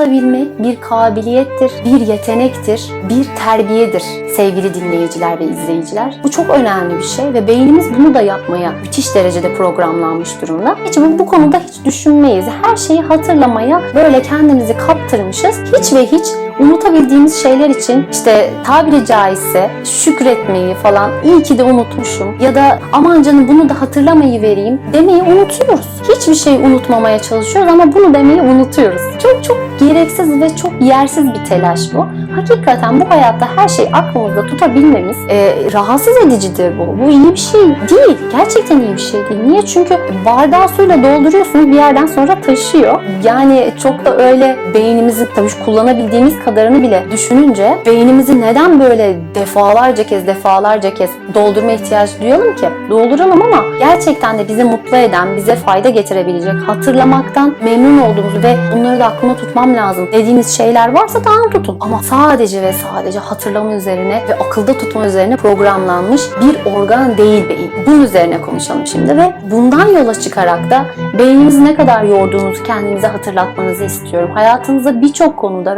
unutabilmek bir kabiliyettir, bir yetenektir, bir terbiyedir sevgili dinleyiciler ve izleyiciler. Bu çok önemli bir şey ve beynimiz bunu da yapmaya müthiş derecede programlanmış durumda. Hiç bu, bu konuda hiç düşünmeyiz. Her şeyi hatırlamaya böyle kendimizi kaptırmışız. Hiç ve hiç unutabildiğimiz şeyler için işte tabiri caizse şükretmeyi falan iyi ki de unutmuşum ya da aman canım bunu da hatırlamayı vereyim demeyi unutuyoruz. Hiçbir şey unutmamaya çalışıyoruz ama bunu demeyi unutuyoruz. Çok çok gereksiz ve çok yersiz bir telaş bu. Hakikaten bu hayatta her şeyi aklımızda tutabilmemiz e, rahatsız edicidir bu. Bu iyi bir şey değil. Gerçekten iyi bir şey değil. Niye? Çünkü bardağı suyla dolduruyorsunuz bir yerden sonra taşıyor. Yani çok da öyle beynimizi tabii kullanabildiğimiz kadarını bile düşününce beynimizi neden böyle defalarca kez defalarca kez doldurma ihtiyacı duyalım ki? Dolduralım ama gerçekten de bizi mutlu eden, bize fayda getirebilecek, hatırlamaktan memnun olduğumuz ve bunları da aklımda tutmam lazım dediğiniz şeyler varsa tamam tutun. Ama sadece ve sadece hatırlama üzerine ve akılda tutma üzerine programlanmış bir organ değil beyin. Bunun üzerine konuşalım şimdi ve bundan yola çıkarak da beyninizi ne kadar yorduğunuzu kendinize hatırlatmanızı istiyorum. Hayatınızda birçok konuda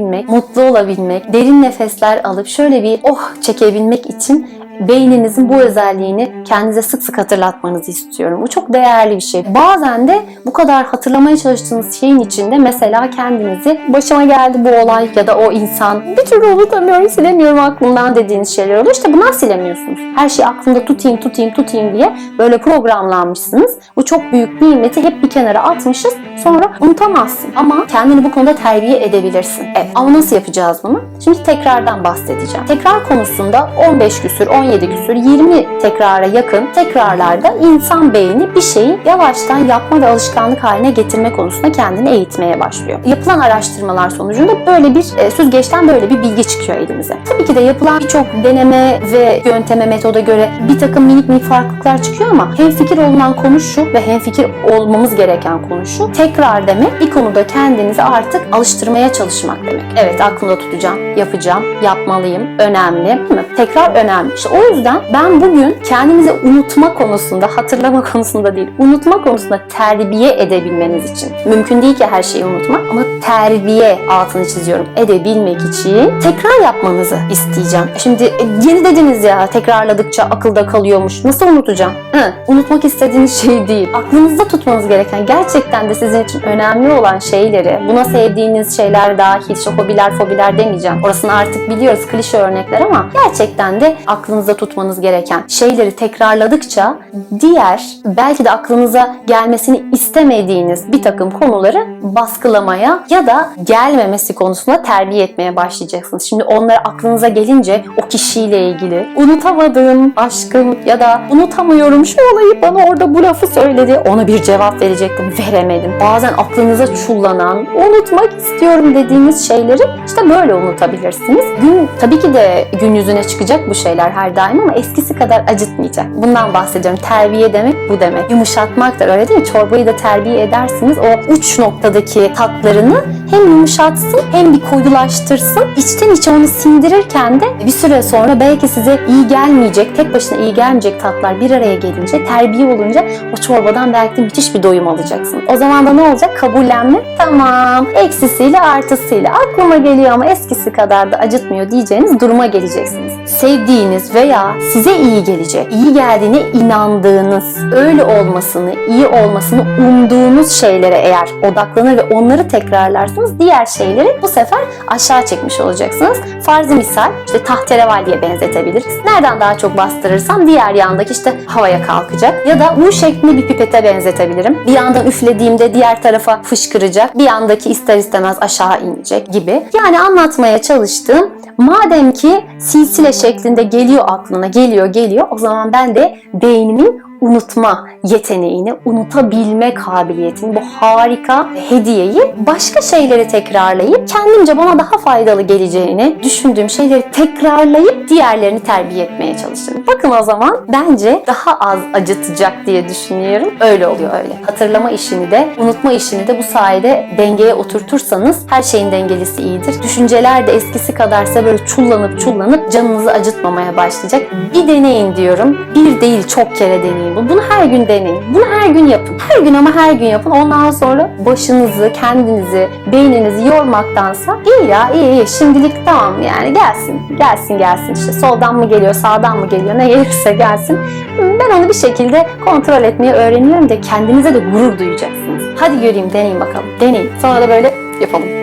rahatlayabilmek, mutlu olabilmek, derin nefesler alıp şöyle bir oh çekebilmek için beyninizin bu özelliğini kendinize sık sık hatırlatmanızı istiyorum. Bu çok değerli bir şey. Bazen de bu kadar hatırlamaya çalıştığınız şeyin içinde mesela kendinizi başıma geldi bu olay ya da o insan bir türlü unutamıyorum, silemiyorum aklımdan dediğiniz şeyler oluyor. İşte bundan silemiyorsunuz. Her şeyi aklımda tutayım, tutayım, tutayım diye böyle programlanmışsınız. Bu çok büyük nimeti hep bir kenara atmışız. Sonra unutamazsın. Ama kendini bu konuda terbiye edebilirsin. Evet. Ama nasıl yapacağız bunu? Şimdi tekrardan bahsedeceğim. Tekrar konusunda 15 küsür, 17 küsür, 20 tekrara yakın tekrarlarda insan beyni bir şeyi yavaştan yapma ve alışkanlık haline getirme konusunda kendini eğitmeye başlıyor. Yapılan araştırmalar sonucunda böyle bir e, süzgeçten böyle bir bilgi çıkıyor elimize. Tabii ki de yapılan birçok deneme ve yönteme, metoda göre bir takım minik minik farklılıklar çıkıyor ama hemfikir olunan konu şu ve hemfikir olmamız gereken konu şu. Tekrar demek bir konuda kendinizi artık alıştırmaya çalışmak demek. Evet aklımda tutacağım, yapacağım, yapmalıyım, önemli. Değil mi? Tekrar önemli. İşte o yüzden ben bugün kendinizi unutma konusunda, hatırlama konusunda değil, unutma konusunda terbiye edebilmeniz için. Mümkün değil ki her şeyi unutmak ama terbiye altını çiziyorum. Edebilmek için tekrar yapmanızı isteyeceğim. Şimdi e, yeni dediniz ya tekrarladıkça akılda kalıyormuş. Nasıl unutacağım? Hı, unutmak istediğiniz şey değil. Aklınızda tutmanız gereken gerçekten de sizin için önemli olan şeyleri, buna sevdiğiniz şeyler dahil, işte hobiler, fobiler demeyeceğim. Orasını artık biliyoruz klişe örnekler ama gerçekten de aklınızda tutmanız gereken şeyleri tekrarladıkça diğer belki de aklınıza gelmesini istemediğiniz bir takım konuları baskılamaya ya da gelmemesi konusunda terbiye etmeye başlayacaksınız. Şimdi onları aklınıza gelince o kişiyle ilgili unutamadığım aşkım ya da unutamıyorum şu olayı bana orada bu lafı söyledi ona bir cevap verecektim veremedim. Bazen aklınıza çullanan unutmak istiyorum dediğiniz şeyleri işte böyle unutabilirsiniz. Gün tabii ki de gün yüzüne çıkacak bu şeyler her daim ama eskisi kadar acıtmayacak. Bundan bahsediyorum. Terbiye demek bu demek. Yumuşatmak da öyle değil mi? Çorbayı da terbiye edersiniz. O uç noktadaki tatlarını hem yumuşatsın hem bir koyulaştırsın. İçten içe onu sindirirken de bir süre sonra belki size iyi gelmeyecek, tek başına iyi gelmeyecek tatlar bir araya gelince, terbiye olunca o çorbadan belki müthiş bir doyum alacaksınız. O zaman da ne olacak? Kabullenme. Tamam. Eksisiyle artısıyla aklıma geliyor ama eskisi kadar da acıtmıyor diyeceğiniz duruma geleceksiniz. Sevdiğiniz veya size iyi gelecek, iyi geldiğine inandığınız, öyle olmasını, iyi olmasını umduğunuz şeylere eğer odaklanır ve onları tekrarlarsınız diğer şeyleri bu sefer aşağı çekmiş olacaksınız. Farzı misal işte tahterevalliye benzetebiliriz. Nereden daha çok bastırırsam diğer yandaki işte havaya kalkacak. Ya da U şeklinde bir pipete benzetebilirim. Bir yandan üflediğimde diğer tarafa fışkıracak. Bir yandaki ister istemez aşağı inecek gibi. Yani anlatmaya çalıştığım madem ki silsile şeklinde geliyor aklına, geliyor geliyor o zaman ben de beynimin unutma yeteneğini, unutabilme kabiliyetini, bu harika hediyeyi başka şeyleri tekrarlayıp kendimce bana daha faydalı geleceğini düşündüğüm şeyleri tekrarlayıp diğerlerini terbiye etmeye çalışırım. Bakın o zaman bence daha az acıtacak diye düşünüyorum. Öyle oluyor öyle. Hatırlama işini de, unutma işini de bu sayede dengeye oturtursanız her şeyin dengelisi iyidir. Düşünceler de eskisi kadarsa böyle çullanıp çullanıp canınızı acıtmamaya başlayacak. Bir deneyin diyorum. Bir değil çok kere deneyin deneyin. bunu. Her gün deneyin. Bunu her gün yapın. Her gün ama her gün yapın. Ondan sonra başınızı, kendinizi, beyninizi yormaktansa iyi ya iyi iyi şimdilik tamam yani gelsin. Gelsin gelsin işte soldan mı geliyor, sağdan mı geliyor ne gelirse gelsin. Ben onu bir şekilde kontrol etmeyi öğreniyorum de kendinize de gurur duyacaksınız. Hadi göreyim deneyin bakalım. Deneyin. Sonra da böyle yapalım.